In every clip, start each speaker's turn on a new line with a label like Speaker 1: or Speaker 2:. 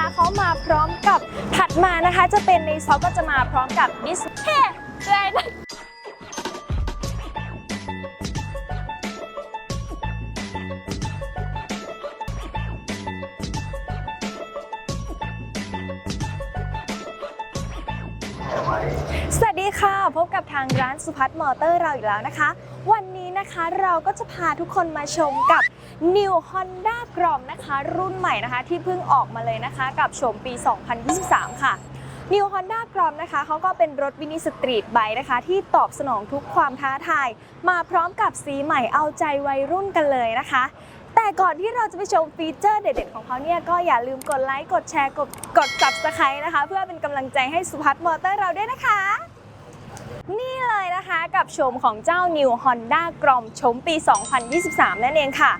Speaker 1: นะคะเขามาพร้อมกับถัดมานะคะ จะเป็นในซอสก็จะมาพร้อมกับดิสเฮ้ไรนะสวัสดีค่ะ พบกับทางร้านสุพัฒน์มอเตอร์เราอีกแล้วนะคะ วันนี้นะคะเราก็จะพาทุกคนมาชมกับ New Honda g r o m นะคะ รุ่นใหม่นะคะที่เพิ่งออกมาเลยนะคะ กับโฉมปี 2023 ค่ะ New Honda g r o m นะคะเขาก็เป็นรถวินิสตรีทไบค์นะคะ ที่ตอบสนองทุกความท้าทาย มาพร้อมกับสีใหม่เอาใจวัยรุ่นกันเลยนะคะแต่ก่อนที่เราจะไปชมฟีเจอร์เด็ดๆของเขาเนี่ยก็อย่าลืมกดไลค์ กดแชร์ กดกด subscribe นะคะ เพื่อเป็นกำลังใจให้สุพัฒน์มอเตอร์เราด้วยนะคะ กับโฉมของเจ้า New Honda g r o m โฉมปี 2023 นั่นเองค่ะ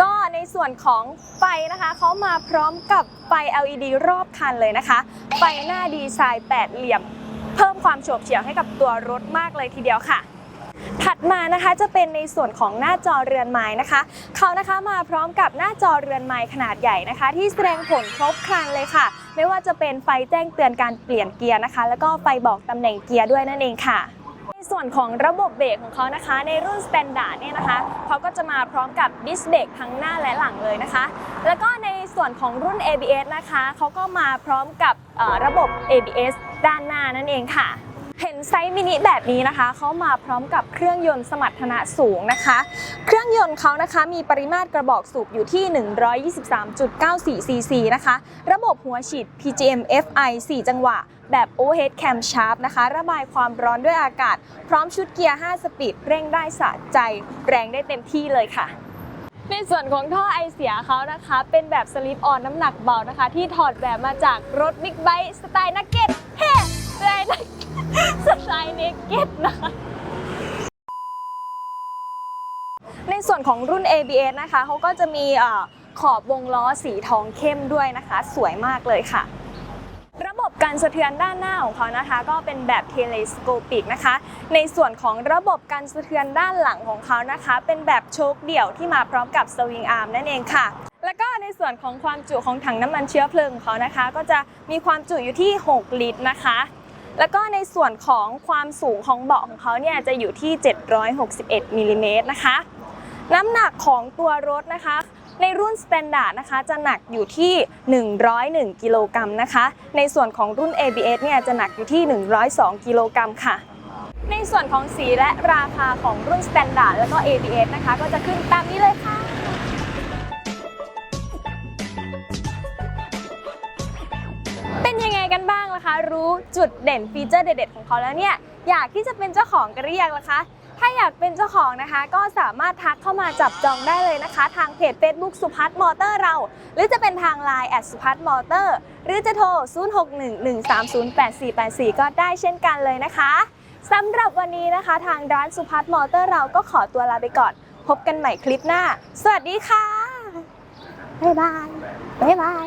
Speaker 1: ก็ในส่วนของไฟนะคะเขามาพร้อมกับไฟ LED รอบคันเลยนะคะ ไฟหน้าดีไซน์แปดเหลี่ยม เพิ่มความโฉบเฉี่ยวให้กับตัวรถมากเลยทีเดียวค่ะถัดมานะคะจะเป็นในส่วนของหน้าจอเรือนไม้นะคะเขานะคะมาพร้อมกับหน้าจอเรือนไม้ขนาดใหญ่นะคะ ที่แสดงผลครบครันเลยค่ะ ไม่ว่าจะเป็นไฟแจ้งเตือนการเปลี่ยนเกียร์นะคะ แล้วก็ไฟบอกตำแหน่งเกียร์ด้วยนั่นเองค่ะ ในส่วนของระบบเบรกของเขานะคะ ในรุ่น Standard เนี่ยนะคะเขาก็จะมาพร้อมกับดิสเบรกทั้งหน้าและหลังเลยนะคะ แล้วก็ในส่วนของรุ่น ABS นะคะเขาก็มาพร้อมกับระบบ ABS ด้านหน้านั่นเองค่ะเห็นไซส์มินิแบบนี้นะคะ เขามาพร้อมกับเครื่องยนต์สมรรถนะสูงนะคะ เครื่องยนต์เขานะคะมีปริมาตรกระบอกสูบอยู่ที่ 123.94 cc นะคะ ระบบหัวฉีด PGM FI 4 จังหวะ แบบ Overhead Cam Sharp นะคะ ระบายความร้อนด้วยอากาศ พร้อมชุดเกียร์ 5 สปีด เร่งได้สะใจ แรงได้เต็มที่เลยค่ะในส่วนของท่อไอเสียเขานะคะ เป็นแบบสลิปออนน้ำหนักเบานะคะ ที่ถอดแบบมาจากรถบิ๊กไบค์สไตล์นักเก็ตเฮ้สไตล์นักสไตล์เนกเก็ตนะคะในส่วนของรุ่น ABS นะคะเขาก็จะมีอขอบวงล้อสีทองเข้มด้วยนะคะ สวยมากเลยค่ะ การสะเทือนด้านหน้าของเขานะคะ ก็เป็นแบบเทเลสโคปิกนะคะ ในส่วนของระบบการสะเทือนด้านหลังของเขานะคะ เป็นแบบโชคเดี่ยวที่มาพร้อมกับสวิงอาร์มนั่นเองค่ะแล้วก็ในส่วนของความจุของถังน้ำมันเชื้อเพลิงของเขานะคะ ก็จะมีความจุอยู่ที่ 6 ลิตรนะคะ แล้วก็ในส่วนของความสูงของเบาะของเขาเนี่ยจะอยู่ที่ 761มิลลิเมตรนะคะ น้ำหนักของตัวรถนะคะ ในรุ่น Standard นะคะจะหนักอยู่ที่ 101 กิโลกรัมนะคะ ในส่วนของรุ่น ABS เนี่ยจะหนักอยู่ที่ 102 กิโลกรัมค่ะในส่วนของสีและราคาของรุ่น Standard แล้วก็ ABS นะคะ ก็จะขึ้นตามนี้เลยค่ะ เป็นยังไงกันบ้างล่ะคะ รู้จุดเด่นฟีเจอร์เด็ดๆของเขาแล้วเนี่ย อยากที่จะเป็นเจ้าของกันหรือยังล่ะคะ ถ้าอยากเป็นเจ้าของนะคะ ก็สามารถทักเข้ามาจับจองได้เลยนะคะ ทางเพจ Facebook สุพัฒน์มอเตอร์เรา หรือจะเป็นทาง Line แอดสุพัฒน์มอเตอร์หรือจะโทร 0611308484 ก็ได้เช่นกันเลยนะคะสำหรับวันนี้นะคะ ทางร้านสุพัฒน์มอเตอร์เราก็ขอตัวลาไปก่อน พบกันใหม่คลิปหน้า สวัสดีค่ะ บ๊ายบาย บ๊ายบาย